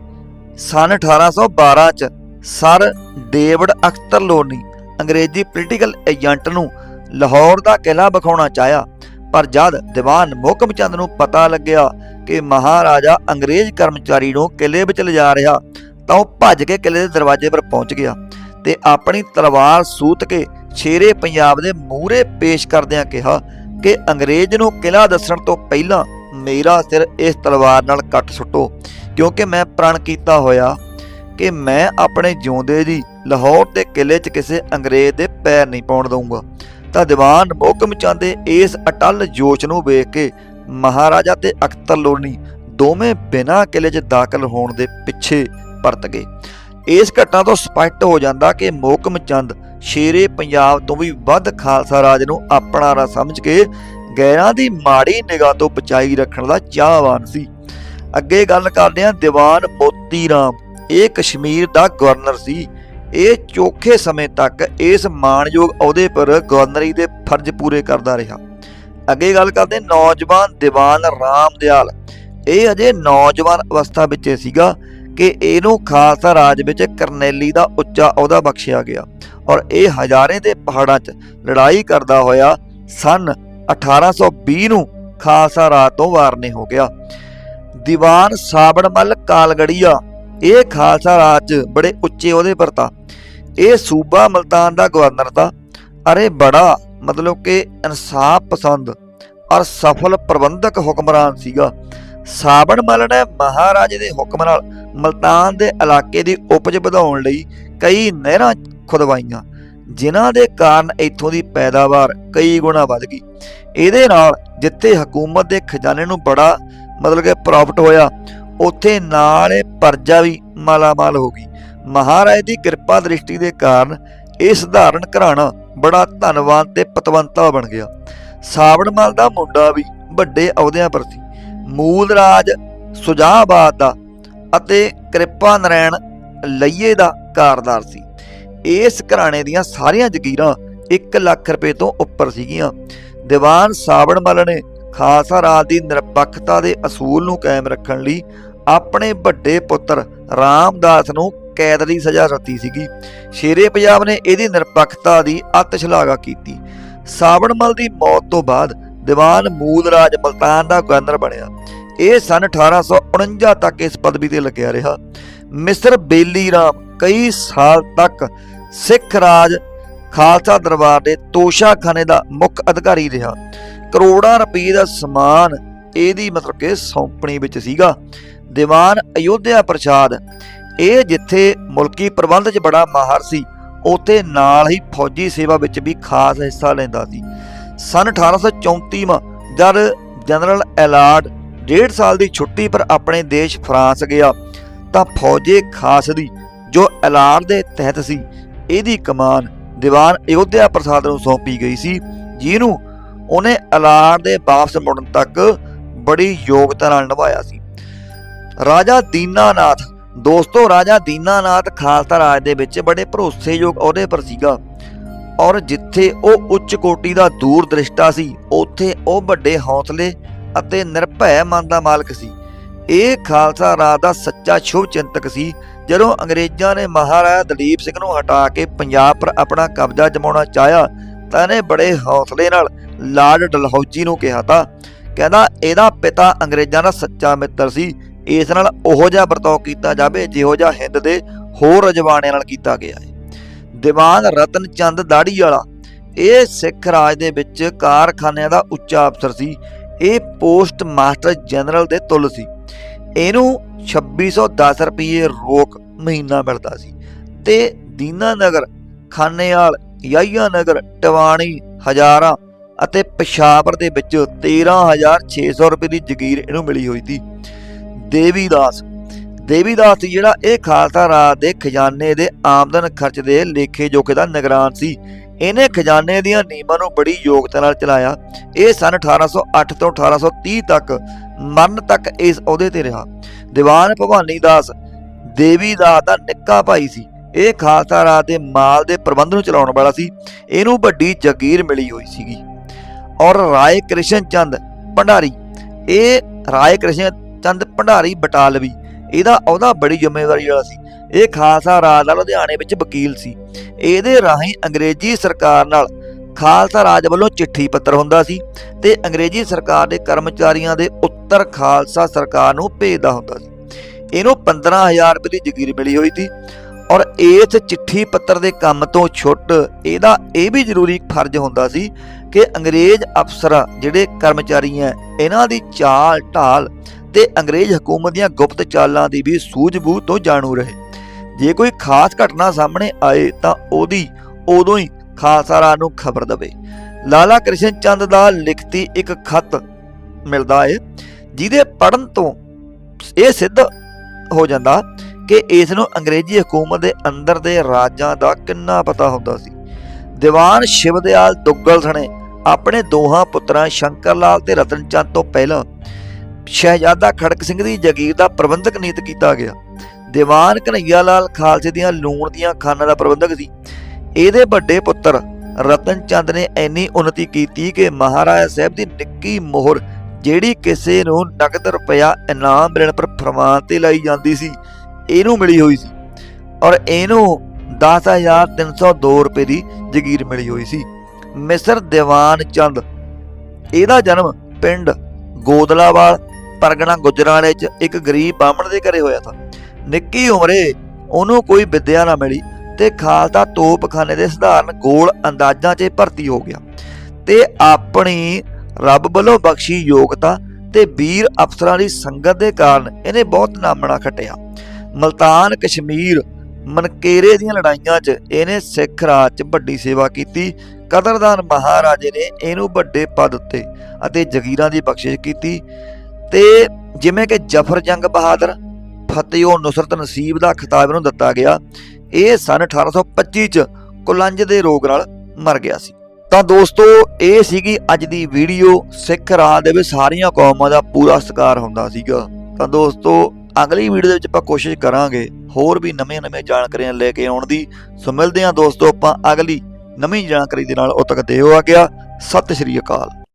ਸਨ 1812 ਚ ਸਰ ਡੇਵਿਡ ਅਖਤਰ ਲੋਨੀ, ਅੰਗਰੇਜ਼ੀ ਪੋਲੀਟੀਕਲ ਏਜੰਟ ਨੂੰ ਲਾਹੌਰ ਦਾ ਕਿਲਾ ਵਿਖਾਉਣਾ ਚਾਹਿਆ। ਪਰ ਜਦ ਦੀਵਾਨ ਮੋਹਕਮ ਚੰਦ ਨੂੰ ਪਤਾ ਲੱਗਿਆ ਕਿ ਮਹਾਰਾਜਾ ਅੰਗਰੇਜ਼ ਕਰਮਚਾਰੀ ਨੂੰ ਕਿਲੇ ਵਿੱਚ ਲਿਜਾ ਰਿਹਾ, ਤਾਂ ਉਹ ਭੱਜ ਕੇ ਕਿਲੇ ਦੇ ਦਰਵਾਜ਼ੇ ਪਰ ਪਹੁੰਚ ਗਿਆ ਤੇ ਆਪਣੀ ਤਲਵਾਰ ਸੂਤ ਕੇ ਸ਼ੇਰੇ ਪੰਜਾਬ ਦੇ ਮੂਹਰੇ ਪੇਸ਼ ਕਰਦਿਆਂ ਕਿਹਾ ਕਿ ਅੰਗਰੇਜ਼ ਨੂੰ ਕਿਲਾ ਦੱਸਣ ਤੋਂ ਪਹਿਲਾਂ ਮੇਰਾ ਸਿਰ ਇਸ ਤਲਵਾਰ ਨਾਲ ਕੱਟ ਸੁੱਟੋ, ਕਿਉਂਕਿ ਮੈਂ ਪ੍ਰਣ ਕੀਤਾ ਹੋਇਆ ਕਿ ਮੈਂ ਆਪਣੇ ਜਿਉਂਦੇ ਦੀ ਲਾਹੌਰ ਦੇ ਕਿਲੇ 'ਚ ਕਿਸੇ ਅੰਗਰੇਜ਼ ਦੇ ਪੈਰ ਨਹੀਂ ਪਾਉਣ ਦਊਂਗਾ। ਤਾਂ ਦੀਵਾਨ ਮੋਹਕਮ ਚੰਦੇ ਇਸ ਅਟਲ ਜੋਸ਼ ਨੂੰ ਵੇਖ ਕੇ ਮਹਾਰਾਜਾ ਤੇ ਅਖਤਰ ਲੋਨੀ ਦੋਵੇਂ ਬਿਨਾਂ ਕਿਲੇ 'ਚ ਦਾਖਲ ਹੋਣ ਦੇ ਪਿੱਛੇ ਪਰਤ ਗਏ। ਇਸ ਘਟਨਾ ਤੋਂ ਸਪਸ਼ਟ ਹੋ ਜਾਂਦਾ ਕਿ ਮੋਹਕਮ ਚੰਦ ਸ਼ੇਰੇ ਪੰਜਾਬ ਤੋਂ ਵੀ ਵੱਧ ਖਾਲਸਾ ਰਾਜ ਨੂੰ ਆਪਣਾ ਰਾ ਸਮਝ ਕੇ ਗੈਰਾਂ ਦੀ ਮਾੜੀ ਨਿਗਾਹ ਤੋਂ ਬਚਾਈ ਰੱਖਣ ਦਾ ਚਾਹਵਾਨ ਸੀ। ਅੱਗੇ ਗੱਲ ਕਰਦੇ ਹਾਂ ਦੀਵਾਨ ਮੋਤੀ ਰਾਮ ਇਹ ਕਸ਼ਮੀਰ ਦਾ ਗਵਰਨਰ ਸੀ। ਇਹ ਚੋਖੇ ਸਮੇਂ ਤੱਕ ਇਸ ਮਾਣਯੋਗ ਅਹੁਦੇ ਪਰ ਗਵਰਨਰੀ ਦੇ ਫਰਜ਼ ਪੂਰੇ ਕਰਦਾ ਰਿਹਾ। ਅੱਗੇ ਗੱਲ ਕਰਦੇ ਨੌਜਵਾਨ ਦੀਵਾਨ ਰਾਮ ਦਿਆਲ ਇਹ ਅਜੇ ਨੌਜਵਾਨ ਅਵਸਥਾ ਵਿੱਚ ਸੀਗਾ। ਕਿ ਇਹਨੂੰ ਖਾਲਸਾ ਰਾਜ ਵਿੱਚ ਕਰਨੈਲੀ ਦਾ ਉੱਚਾ ਅਹੁਦਾ ਬਖਸ਼ਿਆ ਗਿਆ ਔਰ ਇਹ ਹਜ਼ਾਰੇ ਦੇ ਪਹਾੜਾਂ 'ਚ ਲੜਾਈ ਕਰਦਾ ਹੋਇਆ ਸਨ 1820 ਨੂੰ ਖਾਲਸਾ ਰਾਜ ਤੋਂ ਵਾਰਨੇ ਹੋ ਗਿਆ। ਦੀਵਾਨ ਸਾਬੜਮਲ ਕਾਲਗੜੀਆ, ਇਹ ਖਾਲਸਾ ਰਾਜ 'ਚ ਬੜੇ ਉੱਚੇ ਅਹੁਦੇ ਪਰ ਤਾ। ਇਹ ਸੂਬਾ ਮਲਤਾਨ ਦਾ ਗਵਰਨਰ ਤਾ। ਅਰੇ ਬੜਾ, ਮਤਲਬ ਕਿ ਇਨਸਾਫ ਪਸੰਦ ਔਰ ਸਫਲ ਪ੍ਰਬੰਧਕ ਹੁਕਮਰਾਨ ਸੀਗਾ। ਸਾਬੜਮਲ ਨੇ ਮਹਾਰਾਜੇ ਦੇ ਹੁਕਮ ਨਾਲ ਮਲਤਾਨ ਦੇ ਇਲਾਕੇ ਦੀ ਉਪਜ ਵਧਾਉਣ ਲਈ ਕਈ ਨਹਿਰਾਂ ਖੁਦਵਾਈਆਂ, ਜਿਨ੍ਹਾਂ ਦੇ ਕਾਰਨ ਇੱਥੋਂ ਦੀ ਪੈਦਾਵਾਰ ਕਈ ਗੁਣਾ ਵੱਧ ਗਈ। ਇਹਦੇ ਨਾਲ ਜਿੱਥੇ ਹਕੂਮਤ ਦੇ ਖਜ਼ਾਨੇ ਨੂੰ ਬੜਾ ਮਤਲਬ ਕਿ ਪ੍ਰੋਫਿਟ ਹੋਇਆ, ਉੱਥੇ ਨਾਲ ਇਹ ਪਰਜਾ ਵੀ ਮਾਲਾਮਾਲ ਹੋ ਗਈ। ਮਹਾਰਾਜ ਦੀ ਕਿਰਪਾ ਦ੍ਰਿਸ਼ਟੀ ਦੇ ਕਾਰਨ ਇਹ ਸਧਾਰਨ ਘਰਾਣਾ ਬੜਾ ਧਨਵਾਨ ਤੇ ਪਤਵੰਤਾ ਬਣ ਗਿਆ। ਸਾਵੜਮਲ ਦਾ ਮੁੰਡਾ ਵੀ ਵੱਡੇ ਅਹੁਦਿਆਂ ਪਰ ਸੀ ਮੂਲ ਰਾਜ ਸੁਜਾਬਾਦ ਦਾ ਅਤੇ ਕਿਰਪਾ ਨਰੈਣ ਲਈਏ ਦਾ ਕਾਰਦਾਰ ਸੀ। ਇਸ ਘਰਾਣੇ ਦੀਆਂ ਸਾਰੀਆਂ ਜ਼ਗੀਰਾਂ 1 ਲੱਖ ਰੁਪਏ ਤੋਂ ਉੱਪਰ ਸੀਗੀਆਂ। ਦੀਵਾਨ ਸਾਵਣ ਸਾਵੜਮਲ ਨੇ ਖਾਲਸਾ ਰਾਜ ਦੀ ਨਿਰਪੱਖਤਾ ਦੇ ਅਸੂਲ ਨੂੰ ਕਾਇਮ ਰੱਖਣ ਲਈ ਆਪਣੇ ਵੱਡੇ ਪੁੱਤਰ ਰਾਮਦਾਸ ਨੂੰ ਕੈਦ ਦੀ ਸਜ਼ਾ ਦਿੱਤੀ ਸੀਗੀ। ਸ਼ੇਰੇ ਪੰਜਾਬ ਨੇ ਇਹਦੀ ਨਿਰਪੱਖਤਾ ਦੀ ਅਤ ਸ਼ਲਾਘਾ ਕੀਤੀ। ਸਾਵੜਮਲ ਦੀ ਮੌਤ ਤੋਂ ਬਾਅਦ ਦੀਵਾਨ ਮੂਲ ਰਾਜ ਮਲਤਾਨ ਦਾ ਗਵਰਨਰ ਬਣਿਆ। ਇਹ ਸਨ 1849 ਤੱਕ ਇਸ ਪਦਵੀ ਤੇ ਲੱਗਿਆ ਰਿਹਾ। ਮਿਸਰ ਬੇਲੀ ਰਾਮ ਕਈ ਸਾਲ ਤੱਕ ਸਿੱਖ ਰਾਜ ਖਾਲਸਾ ਦਰਬਾਰ ਦੇ ਤੋਸ਼ਾਖਾਨੇ ਦਾ ਮੁੱਖ ਅਧਿਕਾਰੀ ਰਿਹਾ। ਕਰੋੜਾਂ ਰੁਪਏ ਦਾ ਸਮਾਨ ਇਹਦੀ ਮਤਲਬ ਕਿ ਸੌਂਪਣੀ ਵਿੱਚ ਸੀਗਾ। ਦੀਵਾਨ ਅਯੋਧਿਆ ਪ੍ਰਸ਼ਾਦ, ਇਹ ਜਿੱਥੇ ਮੁਲਕੀ ਪ੍ਰਬੰਧ 'ਚ ਬੜਾ ਮਾਹਰ ਸੀ, ਉੱਥੇ ਨਾਲ ਹੀ ਫੌਜੀ ਸੇਵਾ ਵਿੱਚ ਵੀ ਖਾਸ ਹਿੱਸਾ ਲੈਂਦਾ ਸੀ। ਸਨ 1834 ਮਾ, ਜਦ ਜਨਰਲ ਐਲਾਰਡ ਡੇਢ ਸਾਲ ਦੀ ਛੁੱਟੀ ਪਰ ਆਪਣੇ ਦੇਸ਼ ਫਰਾਂਸ ਗਿਆ, ਤਾਂ ਫੌਜੇ ਖਾਸ ਦੀ ਜੋ ਐਲਾਰਡ ਦੇ ਤਹਿਤ ਸੀ, ਇਹਦੀ ਕਮਾਨ ਦੀਵਾਨ ਅਯੋਧਿਆ ਪ੍ਰਸਾਦ ਨੂੰ ਸੌਂਪੀ ਗਈ ਸੀ, ਜਿਹਨੂੰ ਉਹਨੇ ਐਲਾਰਡ ਦੇ ਵਾਪਸ ਮੁੜਨ ਤੱਕ ਬੜੀ ਯੋਗਤਾ ਨਾਲ ਨਿਭਾਇਆ ਸੀ। ਰਾਜਾ ਦੀਨਾਨਾਥ, ਦੋਸਤੋ, ਰਾਜਾ ਦੀਨਾਨਾਥ ਖਾਲਸਾ ਰਾਜ ਦੇ ਵਿੱਚ ਬੜੇ ਭਰੋਸੇਯੋਗ ਅਹੁਦੇ ਪਰ ਸੀਗਾ। ਔਰ ਜਿੱਥੇ ਉਹ ਉੱਚ ਕੋਟੀ ਦਾ ਦੂਰ ਦ੍ਰਿਸ਼ਟਾ ਸੀ, ਉੱਥੇ ਉਹ ਵੱਡੇ ਹੌਸਲੇ ਅਤੇ ਨਿਰਭੈ ਮਨ ਦਾ ਮਾਲਕ ਸੀ। ਇਹ ਖਾਲਸਾ ਰਾਜ ਦਾ ਸੱਚਾ ਸ਼ੁਭ ਚਿੰਤਕ ਸੀ, ਜਦੋਂ ਅੰਗਰੇਜ਼ਾਂ ਨੇ ਮਹਾਰਾਜਾ ਦਲੀਪ ਸਿੰਘ ਨੂੰ ਹਟਾ ਕੇ ਪੰਜਾਬ ਪਰ ਆਪਣਾ ਕਬਜ਼ਾ ਜਮਾਉਣਾ ਚਾਹਿਆ, ਤਾਂ ਇਹਨੇ ਬੜੇ ਹੌਸਲੇ ਨਾਲ ਲਾਰਡ ਡਲਹੌਜੀ ਨੂੰ ਕਿਹਾ ਤਾਂ ਕਹਿੰਦਾ, ਇਹਦਾ ਪਿਤਾ ਅੰਗਰੇਜ਼ਾਂ ਦਾ ਸੱਚਾ ਮਿੱਤਰ ਸੀ। ਇਸ ਨਾਲ ਉਹੋ ਜਿਹਾ ਵਰਤਾਓ ਕੀਤਾ ਜਾਵੇ, ਜਿਹੋ ਜਿਹਾ ਹਿੰਦ ਦੇ ਹੋਰ ਰਜਵਾੜਿਆਂ ਨਾਲ ਕੀਤਾ ਗਿਆ ਹੈ। ਦੀਵਾਨ ਰਤਨ ਚੰਦ ਦਾੜੀ ਵਾਲਾ। ਇਹ ਸਿੱਖ ਰਾਜ ਦੇ ਵਿੱਚ ਕਾਰਖਾਨਿਆਂ ਦਾ ਉੱਚਾ ਅਫਸਰ ਸੀ। ਇਹ ਪੋਸਟ ਮਾਸਟਰ ਜਨਰਲ ਦੇ ਤੁਲ ਸੀ। ਇਹਨੂੰ 2610 ਰੁਪਏ ਰੋਕ ਮਹੀਨਾ ਮਿਲਦਾ ਸੀ ਤੇ ਦੀਨਾਨਗਰ ਖਾਨੇਵਾਲ ਯਾਇਆ ਨਗਰ ਟਿਵਾਣੀ, ਹਜ਼ਾਰਾਂ ਅਤੇ ਪਸ਼ਾਵਰ ਦੇ ਵਿੱਚ 13600 ਰੁਪਏ ਦੀ ਜ਼ਗੀਰ ਇਹਨੂੰ ਮਿਲੀ ਹੋਈ ਸੀ। ਦੇਵੀਦਾਸ ਦੇਵੀਦਾਸ ਸੀ ਜਿਹੜਾ ਇਹ ਖਾਲਸਾ ਰਾਜ ਦੇ ਖਜ਼ਾਨੇ ਦੇ ਆਮਦਨ ਖਰਚ ਦੇ ਲੇਖੇ ਜੋਖੇ ਦਾ ਨਿਗਰਾਨ ਸੀ। ਇਹਨੇ ਖਜ਼ਾਨੇ ਦੀਆਂ ਨੀਮਾਂ ਨੂੰ ਬੜੀ ਯੋਗਤਾ ਨਾਲ ਚਲਾਇਆ। ਇਹ ਸਨ 1808 ਤੋਂ 1830 ਤੱਕ। ਮਰਨ ਤੱਕ ਇਸ ਅਹੁਦੇ ਤੇ ਰਿਹਾ। ਦੀਵਾਨ ਭਵਾਨੀ ਦਾਸ ਦੇਵੀਦਾਸ ਦਾ ਨਿੱਕਾ ਭਾਈ ਸੀ। ਇਹ ਖਾਲਸਾ ਰਾਜ ਦੇ ਮਾਲ ਦੇ ਪ੍ਰਬੰਧ ਨੂੰ ਚਲਾਉਣ ਵਾਲਾ ਸੀ। ਇਹਨੂੰ ਵੱਡੀ ਜ਼ਗੀਰ ਮਿਲੀ ਹੋਈ ਸੀਗੀ। ਔਰ ਰਾਏ ਕ੍ਰਿਸ਼ਨ ਚੰਦ ਭੰਡਾਰੀ। ਇਹ ਰਾਏ ਕ੍ਰਿਸ਼ਨ ਚੰਦ ਭੰਡਾਰੀ ਬਟਾਲਵੀ। ਇਹਦਾ ਉਹਦਾ ਬੜੀ ਜ਼ਿੰਮੇਵਾਰੀ ਵਾਲਾ ਸੀ। ਇਹ ਖਾਲਸਾ ਰਾਜ ਦਾ ਲੁਧਿਆਣੇ ਵਿੱਚ ਵਕੀਲ ਸੀ। ਇਹਦੇ ਰਾਹੀਂ ਅੰਗਰੇਜ਼ੀ ਸਰਕਾਰ ਨਾਲ ਖਾਲਸਾ ਰਾਜ ਵੱਲੋਂ ਚਿੱਠੀ ਪੱਤਰ ਹੁੰਦਾ ਸੀ ਤੇ ਅੰਗਰੇਜ਼ੀ ਸਰਕਾਰ ਦੇ ਕਰਮਚਾਰੀਆਂ ਦੇ ਉੱਤਰ ਖਾਲਸਾ ਸਰਕਾਰ ਨੂੰ ਭੇਜਦਾ ਹੁੰਦਾ ਸੀ। ਇਹਨੂੰ 15000 ਰੁਪਏ ਦੀ ਜ਼ਗੀਰ ਮਿਲੀ ਹੋਈ ਸੀ ਔਰ ਇਸ ਚਿੱਠੀ ਪੱਤਰ ਦੇ ਕੰਮ ਤੋਂ ਛੁੱਟ ਇਹਦਾ ਇਹ ਵੀ ਜ਼ਰੂਰੀ ਫਰਜ਼ ਹੁੰਦਾ ਸੀ ਕਿ ਅੰਗਰੇਜ਼ ਅਫਸਰ ਜਿਹੜੇ ਕਰਮਚਾਰੀ ਹੈ, ਇਹਨਾਂ ਦੀ ਚਾਲ ਢਾਲ ਤੇ ਅੰਗਰੇਜ਼ ਹਕੂਮਤ ਦੀਆਂ ਗੁਪਤ ਚਾਲਾਂ ਦੀ ਵੀ ਸੂਝ-ਬੂਝ ਤੋਂ ਜਾਣੂ ਰਹੇ। ਜੇ ਕੋਈ ਖਾਸ ਘਟਨਾ ਸਾਹਮਣੇ ਆਏ ਤਾਂ ਉਹਦੀ ਉਦੋਂ ਹੀ ਖਾਲਸਾ ਰਾਜ ਨੂੰ ਖਬਰ ਦੇਵੇ। ਲਾਲਾ ਕ੍ਰਿਸ਼ਨ ਚੰਦ ਦਾ ਲਿਖਤੀ ਇੱਕ ਖਤ ਮਿਲਦਾ ਹੈ ਜਿਹਦੇ ਪੜਨ ਤੋਂ ਇਹ ਸਿੱਧ ਹੋ ਜਾਂਦਾ ਕਿ ਇਸ ਨੂੰ ਅੰਗਰੇਜ਼ੀ ਹਕੂਮਤ ਦੇ ਅੰਦਰ ਦੇ ਰਾਜਾਂ ਦਾ ਕਿੰਨਾ ਪਤਾ ਹੁੰਦਾ ਸੀ। ਦੀਵਾਨ ਸ਼ਿਵਦਿਆਲ ਦੁੱਗਲ ਸਣੇ ਆਪਣੇ ਦੋਹਾਂ ਪੁੱਤਰਾਂ ਸ਼ੰਕਰ ਲਾਲ ਤੇ ਰਤਨ ਚੰਦ ਤੋਂ ਪਹਿਲਾਂ ਸ਼ਹਿਜ਼ਾਦਾ ਖੜਕ ਸਿੰਘ ਦੀ ਜਗੀਰ ਦਾ ਪ੍ਰਬੰਧਕ ਨਿਯੁਕਤ ਕੀਤਾ ਗਿਆ। ਦੀਵਾਨ ਕਨਈਆ ਲਾਲ ਖਾਲਸੇ ਦੀਆਂ ਲੂਣ ਦੀਆਂ ਖਾਨਾਂ ਦਾ ਪ੍ਰਬੰਧਕ ਸੀ। ਇਹਦੇ ਵੱਡੇ ਪੁੱਤਰ ਰਤਨ ਚੰਦ ਨੇ ਇੰਨੀ ਉન્નਤੀ ਕੀਤੀ ਕਿ ਮਹਾਰਾਜਾ ਸਾਹਿਬ ਦੀ ਨਿੱਕੀ ਮੋਹਰ, ਜਿਹੜੀ ਕਿਸੇ ਨੂੰ ਨਕਦ ਰੁਪਇਆ ਇਨਾਮ ਮਿਲਣ ਪਰ ਫਰਮਾਨ ਤੇ ਲਾਈ ਜਾਂਦੀ ਸੀ, ਇਹਨੂੰ ਮਿਲੀ ਹੋਈ ਸੀ। ਔਰ ਇਹਨੂੰ 10302 ਰੁਪਏ ਦੀ ਜ਼ਗੀਰ ਮਿਲੀ ਹੋਈ ਸੀ। ਮਿਸਰ ਦੀਵਾਨ ਚੰਦ, ਇਹਦਾ ਜਨਮ ਪਿੰਡ ਗੋਦਲਾਵਾਲ ਪਰਗਣਾ ਗੁਜਰਾਲੇ 'ਚ ਇੱਕ ਗਰੀਬ ਬਾਹਮਣ ਦੇ ਘਰੇ ਹੋਇਆ ਸੀ ਨਿੱਕੀ ਉਮਰੇ ਉਹਨੂੰ ਕੋਈ ਵਿੱਦਿਆ ਨਾ ਮਿਲੀ ਤੇ ਖਾਲਸਾ ਤੋਪਖਾਨੇ ਦੇ ਸਧਾਰਨ ਗੋਲ ਅੰਦਾਜ਼ਾਂ 'ਚ ਭਰਤੀ ਹੋ ਗਿਆ। ਤੇ ਆਪਣੀ ਰੱਬ ਵੱਲੋਂ ਬਖਸ਼ੀ ਯੋਗਤਾ ਤੇ ਵੀਰ ਅਫਸਰਾਂ ਦੀ ਸੰਗਤ ਦੇ ਕਾਰਨ ਇਹਨੇ ਬਹੁਤ ਨਾਮਣਾ ਖਟਿਆ। ਮਲਤਾਨ ਕਸ਼ਮੀਰ ਮਨਕੇਰੇ ਦੀਆਂ ਲੜਾਈਆਂ 'ਚ ਇਹਨੇ ਸਿੱਖ ਰਾਜ 'ਚ ਵੱਡੀ ਸੇਵਾ ਕੀਤੀ। ਕਦਰਦਾਨ ਮਹਾਰਾਜੇ ਨੇ ਇਹਨੂੰ ਵੱਡੇ ਪਦ ਉੱਤੇ ਅਤੇ ਜ਼ਗੀਰਾਂ ਦੀ ਬਖਸ਼ਿਸ਼ ਕੀਤੀ। ਤੇ ਜਿਵੇਂ ਕਿ ਜਫਰ ਜੰਗ ਬਹਾਦਰ ਫਤਿਹੋ ਨੁਸਰਤ ਨਸੀਬ ਦਾ ਖਿਤਾਬ ਇਹਨੂੰ ਦਿੱਤਾ ਗਿਆ, ਇਹ ਸਨ 1825 ਚ ਕੁਲੰਜ ਦੇ ਰੋਗ ਨਾਲ ਮਰ ਗਿਆ ਸੀ। ਤਾਂ ਦੋਸਤੋ, ਇਹ ਸੀਗੀ ਅੱਜ ਦੀ ਵੀਡੀਓ, ਸਿੱਖ ਰਾਜ ਦੇ ਵਿੱਚ ਸਾਰੀਆਂ ਕੌਮਾਂ ਦਾ ਪੂਰਾ ਸਤਿਕਾਰ ਹੁੰਦਾ ਸੀਗਾ। ਤਾਂ ਦੋਸਤੋ, ਅਗਲੀ ਵੀਡੀਓ ਦੇ ਵਿੱਚ ਆਪਾਂ ਕੋਸ਼ਿਸ਼ ਕਰਾਂਗੇ ਹੋਰ ਵੀ ਨਵੀਆਂ-ਨਵੀਆਂ ਜਾਣਕਾਰੀਆਂ ਲੈ ਕੇ ਆਉਣ ਦੀ। ਸੋ ਮਿਲਦੇ ਹਾਂ ਦੋਸਤੋ ਆਪਾਂ ਅਗਲੀ ਨਵੀਂ ਜਾਣਕਾਰੀ ਦੇ ਨਾਲ। ਉਦੋਂ ਤੱਕ ਦਿਓ ਆ ਗਿਆ। ਸਤਿ ਸ਼੍ਰੀ ਅਕਾਲ।